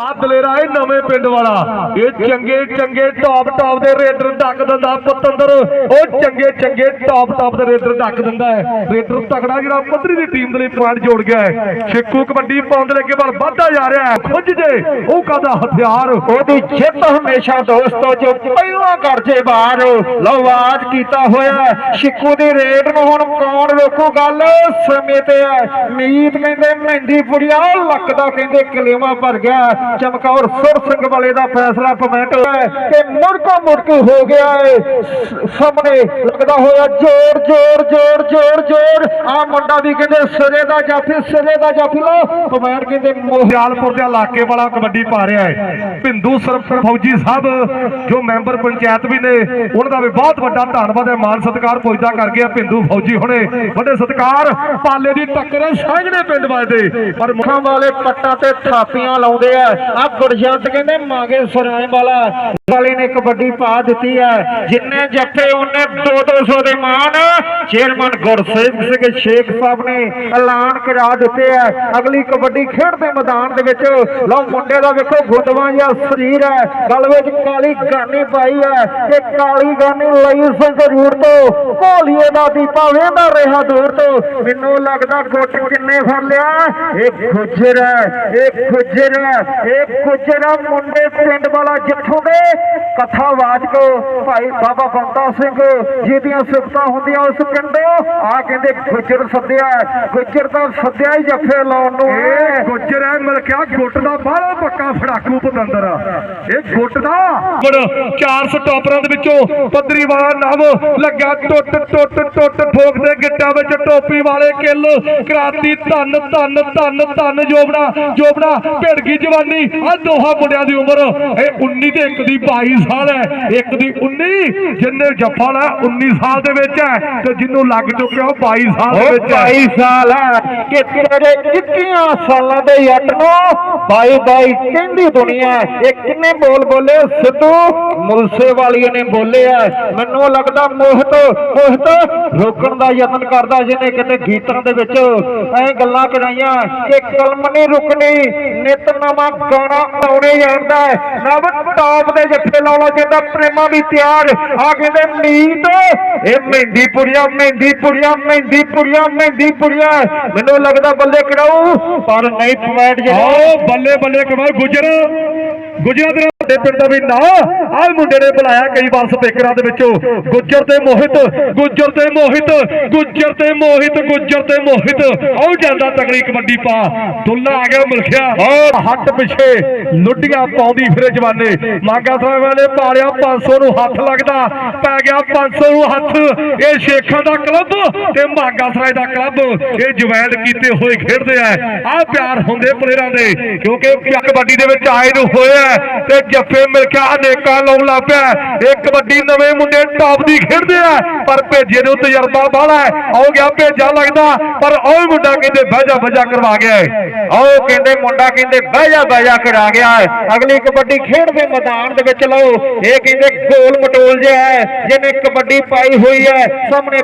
ਆ ਦਲੇਰਾ ਇਹ ਨਵੇਂ ਪਿੰਡ ਵਾਲਾ। ਇਹ ਚੰਗੇ ਚੰਗੇ ਟੌਪ ਟੌਪ ਦੇ ਰੇਡਰ ਡੱਕ ਦਿੰਦਾ ਪਤੰਦਰ। ਉਹ ਚੰਗੇ ਚੰਗੇ ਟੌਪ ਟੌਪ ਦੇ ਰੇਡਰ ਡੱਕ ਦਿੰਦਾ ਹੈ। ਰੇਡਰ ਤਕੜਾ ਜਿਹੜਾ ਪੱਧਰੀ ਦੀ ਟੀਮ ਦੇ ਲਈ ਪੁਆਇੰਟ ਜੋੜ ਗਿਆ ਹੈ। ਛਿੱਕੂ ਕਬੱਡੀ ਪਾਉਣ ਦੇ ਲੱਗੇ ਵੱਲ ਵੱਧਦਾ ਜਾ ਰਿਹਾ ਹੈ। ਖੁੱਜ ਜੇ, ਉਹ ਕਾਦਾ ਹਥਿਆਰ? ਉਹਦੀ ਜਿੱਤ ਹਮੇਸ਼ਾ ਦੋਸਤੋ ਜੋ ਪਹਿਲਾਂ ਕਰਜੇ ਬਾਹਰ। ਲਓ ਆਵਾਜ਼ ਕੀਤਾ ਹੋਇਆ ਛਿੱਕੂ ਦੀ ਰੇਡ ਨੂੰ ਹੁਣ ਕੌਣ ਰੋਕੂ ਗੱਲ ਸਮੇਂ ਤੇ ਹੈ। ਮੀਤ ਕਹਿੰਦੇ, ਮਹਿੰਦੀ ਪੁੜੀਆ, ਲੱਕ ਦਾ ਕਹਿੰਦੇ ਕਲੇਵਾ ਭਰ ਗਿਆ ਚਮਕੌਰ ਸੁਰ ਸਿੰਘ ਵਾਲੇ ਦਾ ਫੈਸਲਾ ਪਮੈਂਟ ਹੈ ਕਿ ਮੁੜਕੋ ਮੁੜਕ ਹੋ ਗਿਆ ਹੈ ਸਾਹਮਣੇ ਲੱਗਦਾ ਹੋਇਆ ਜ਼ੋਰ ਜ਼ੋਰ ਜ਼ੋਰ ਜ਼ੋਰ ਜ਼ੋਰ। ਆ ਮੁੰਡਾ ਵੀ ਕਹਿੰਦੇ ਸਿਰੇ ਦਾ ਜਾਫੀ, ਸਿਰੇ ਦਾ ਜਾਫੀ ਲੋ ਪਮੈਂਟ ਕਹਿੰਦੇ ਮੋਹ ਦੇ ਇਲਾਕੇ ਵਾਲਾ ਕਬੱਡੀ ਪਾ ਰਿਹਾ ਹੈ ਭਿੰਦੂ ਸਰਫ ਫੌਜੀ ਸਾਹਿਬ, ਜੋ ਮੈਂਬਰ ਪੰਚਾਇਤ ਵੀ ਨੇ, ਉਹਨਾਂ ਦਾ ਵੀ ਬਹੁਤ ਵੱਡਾ ਧੰਨਵਾਦ ਹੈ। ਮਾਨ ਸਤਿਕਾਰ ਪੁੱਜਦਾ ਕਰ ਗਿਆ ਭਿੰਦੂ ਫੌਜੀ ਹੁਣੇ। ਵੱਡੇ ਸਤਿਕਾਰ, ਪਾਲੇ ਦੀ ਟੱਕਰ ਸਾਂਝਣੇ ਪਿੰਡ ਵਾਲੇ ਪਰ ਮੁੱਖ ਵਾਲੇ ਪੱਟਾਂ ਤੇ ਥਾਪੀਆਂ ਲਾਉਂਦੇ ਆ। ਆ ਗੁਰਜੰਟ ਕਹਿੰਦੇ ਮਾਂਗੇ ਸਰਾਏ ਵਾਲਾ। ਵਾਲੇ ਨੇ ਕਬੱਡੀ ਪਾ ਦਿੱਤੀ ਹੈ। ਜਿੰਨੇ ਜੱਫੇ ਉਹਨੇ 2-200 ਦੇ ਮਾਨ। ਚੇਅਰਮੈਨ ਗੁਰਸੇਵ ਸਿੰਘ ਸ਼ੇਖ ਸਾਹਿਬ ਨੇ ਐਲਾਨ ਕਰਾ ਦਿੱਤੇ ਆ ਅਗਲੀ ਕਬੱਡੀ ਖੇਡ ਦੇ ਮੈਦਾਨ ਦੇ ਵਿੱਚ, ਲਓ ਮੁੰਡੇ ਦਾ ਵੇਖੋ, ਗੁੱਦਵਾਂ ਜਿਹਾ ਸਰੀਰ ਹੈ। ਗਲ ਵਿੱਚ ਕਾਲੀ ਗਾਨੀ ਪਾਈ ਹੈ ਤੇ ਕਾਲੀ ਗਾਨੀ ਲਈ ਸੰਗਰੂਰ ਤੋਂ। ਕੋਲੀਏ ਦਾ ਦੀਪਾ ਵੇਂਦਾ ਰਿਹਾ ਦੂਰ ਤੋਂ। ਮੈਨੂੰ ਲੱਗਦਾ ਗੁੱਟ ਕਿੰਨੇ ਫੜ ਲਿਆ? ਇਹ ਗੁੱਜਰ ਹੈ ਇਹ ਗੁੱਜਰ ਹੈ। ਇਹ ਗੁੱਜਰ ਆ ਮੁੰਡੇ ਪਿੰਡ ਵਾਲਾ ਜਿੱਥੋਂ ਦੇ ਕਥਾਵਾਚਕ ਭਾਈ ਬਾਬਾ ਬੰਦਾ ਸਿੰਘ ਜਿਹਦੀਆਂ ਸਿਫਤਾਂ ਹੁੰਦੀਆਂ ਉਸ ਪਿੰਡੋਂ ਆ ਕਹਿੰਦੇ ਗੁੱਜਰ ਸੱਦਿਆ। ਗੁੱਜਰ ਦਾ ਸੱਦਿਆ ਹੀ ਜੱਫੇ ਲਾਉਣ ਨੂੰ ਇਹ ਗੁੱਜਰ ਹੈ ਮਿਲਕਿਆ ਗੁੱਟ ਦਾ ਬਾਹਲਾ ਪੱਕਾ ਫੜਾਕੂ ਪਤੰਦਰ ਆ ਇਹ ਗੁੱਟ ਦਾ 400 ਟੋਪਰਾਂ ਦੇ ਵਿੱਚੋਂ ਪੱਧਰੀ ਵਾਲਾ ਨਵ ਲੱਗਾ ਟੁੱਟ ਟੁੱਟ ਟੁੱਟ ਠੋਕਦੇ ਗਿੱਟਾਂ ਵਿੱਚ ਟੋਪੀ ਵਾਲੇ ਕਿੱਲ ਕਰਾਤੀ ਧੰਨ ਧੰਨ ਧੰਨ ਧੰਨ ਜੋਬਣਾ ਜੋਬਣਾ ਭਿੜ ਗਈ ਜਵਾਨੀ ਆ ਦੋਹਾਂ ਮੁੰਡਿਆਂ ਦੀ ਉਮਰ ਇਹ 19 ਤੇ ਇੱਕ ਦੀ 22 ਸਾਲ ਹੈ ਇੱਕ ਦੀ 19 ਜਿੰਨੇ ਜੱਫਾ ਲਾ 19 ਸਾਲ ਦੇ ਵਿੱਚ ਹੈ ਤੇ ਜਿਹਨੂੰ ਲੱਗ ਚੁੱਕਿਆ ਉਹ 22 ਸਾਲ ਦੇ ਵਿੱਚ ਹੈ। 22 ਸਾਲ ਹੈ। ਕਿ ਤੇਰੇ 21 ਸਾਲਾਂ ਦੇ ਜੱਟ ਨੂੰ ਬਾਈ ਬਾਈ ਕਹਿੰਦੀ ਦੁਨੀਆ ਇਹ ਕਿੰਨੇ ਬੋਲ ਬੋਲੇ? ਸਿੱਧੂ ਮੁਲਸੇ ਵਾਲੀਏ ਨੇ ਬੋਲੇ ਮੈਨੂੰ ਲੱਗਦਾ ਮੋਹਿਤ ਮੋਹਿਤ ਰੋਕਣ ਦਾ ਯਤਨ ਕਰਦਾ ਜਿਹਨੇ ਕਿਤੇ ਗੀਤਾਂ ਦੇ ਵਿੱਚ ਐ ਗੱਲਾਂ ਕਰਾਈਆਂ ਕਿ ਕਲਮ ਨਹੀਂ ਰੁਕਣੀ, ਨਿਤ ਨਵਾਂ ਗਾਣਾ ਆਉਣੇ ਜਾਂਦਾ ਨਵ ਟੌਪ ਦੇ ਜੱਫੇ ਲਾਉਣਾ ਚਾਹੀਦਾ ਪ੍ਰੇਮਾ ਵੀ ਤਿਆਰ ਆ ਕਹਿੰਦੇ ਮੀਤ। ਇਹ ਮਹਿੰਦੀ ਪੁੜੀਆ ਮਹਿੰਦੀ ਪੁੜੀਆ ਮਹਿੰਦੀ ਪੁੜੀਆ ਮਹਿੰਦੀ ਪੁੜੀਆ ਮੈਨੂੰ ਲੱਗਦਾ ਬੱਲੇ ਕਰਾਉ ਪਰ ਨਹੀਂ ਪੁਆਇੰਟ ਜਿਹੜਾ ਬੱਲੇ ਬੱਲੇ ਕਮਾਲ ਗੁਜਰ ਗੁਜਰਾਂ ਦੇ ਵੱਡੇ ਪਿੰਡ ਦਾ ਵੀ ਨਾਂ ਆਹ ਮੁੰਡੇ ਨੇ ਬੁਲਾਇਆ ਕਈ ਵਾਰ ਸਪੀਕਰਾਂ ਦੇ ਵਿੱਚੋਂ। ਗੁੱਜਰ ਤੇ ਮੋਹਿਤ, ਗੁੱਜਰ ਤੇ ਮੋਹਿਤ, ਗੁੱਜਰ ਤੇ ਮੋਹਿਤ, ਗੁੱਜਰ ਤੇ ਮੋਹਿਤ। ਆਉ ਜਾਂਦਾ ਤਕੜੀ ਕਬੱਡੀ ਪਾ। ਦੁੱਲਾ ਆ ਗਿਆ ਮਿਲਖਿਆ। ਔਰ ਹੱਟ ਪਿੱਛੇ ਲੁੱਡੀਆਂ ਪਾਉਂਦੀ ਫਿਰੇ ਜਵਾਨੇ। ਮਾਗਾ ਸਾਹਿਬ ਵਾਲੇ ਪਾਲਿਆ 500 ਨੂੰ ਹੱਥ ਲੱਗਦਾ। ਪੈ ਗਿਆ 500 ਨੂੰ ਹੱਥ। ਇਹ ਸ਼ੇਖਾਂ ਦਾ ਕਲੱਬ ਤੇ ਮਾਗਾ ਸਰਾਏ ਦਾ ਕਲੱਬ। ਇਹ ਜਵੈਨ ਕੀਤੇ ਹੋਏ ਖੇਡਦੇ ਆ। ਆ ਪਿਆਰ ਹੁੰਦੇ ਪਲੇਅਰਾਂ ਦੇ। ਕਿਉਂਕਿ ਕਬੱਡੀ ਦੇ ਵਿੱਚ ਆਏ ਨੂੰ ਹੋਇਆ ਤੇ ਜੱਫੇ ਮਿਲ ਕੇ ਅਨੇਕਾਂ ਲਾਉਣ ਲੱਗ ਪਿਆ ਇਹ ਕਬੱਡੀ ਨਵੇਂ ਮੁੰਡੇ ਟੌਪ ਦੀ ਖੇਡਦੇ ਆ, ਪਰ ਭੇਜੇ ਨੂੰ ਤਜਰਬਾ ਬਾਹਲਾ ਹੈ। ਆਉ ਗਿਆ ਭੇਜਾ ਲੱਗਦਾ, ਪਰ ਉਹ ਮੁੰਡਾ ਕਹਿੰਦੇ ਬਹਿਜਾ ਬਜਾ ਕਰਵਾ ਗਿਆ ਹੈ। ਕਹਿੰਦੇ ਮੁੰਡਾ ਕਹਿੰਦੇ ਬਹਿ ਜਾ ਬਹਿ ਜਾ ਕਰਾ ਗਿਆ ਅਗਲੀ ਕਬੱਡੀ ਖੇਡ ਦੇ ਮੈਦਾਨ ਦੇ ਵਿੱਚ ਲਓ। ਇਹ ਕਹਿੰਦੇ ਗੋਲ ਮਟੋਲ ਜਿਹਾ ਹੈ, ਜਿਹਨੇ ਕਬੱਡੀ ਪਾਈ ਹੋਈ ਹੈ। ਸਾਹਮਣੇ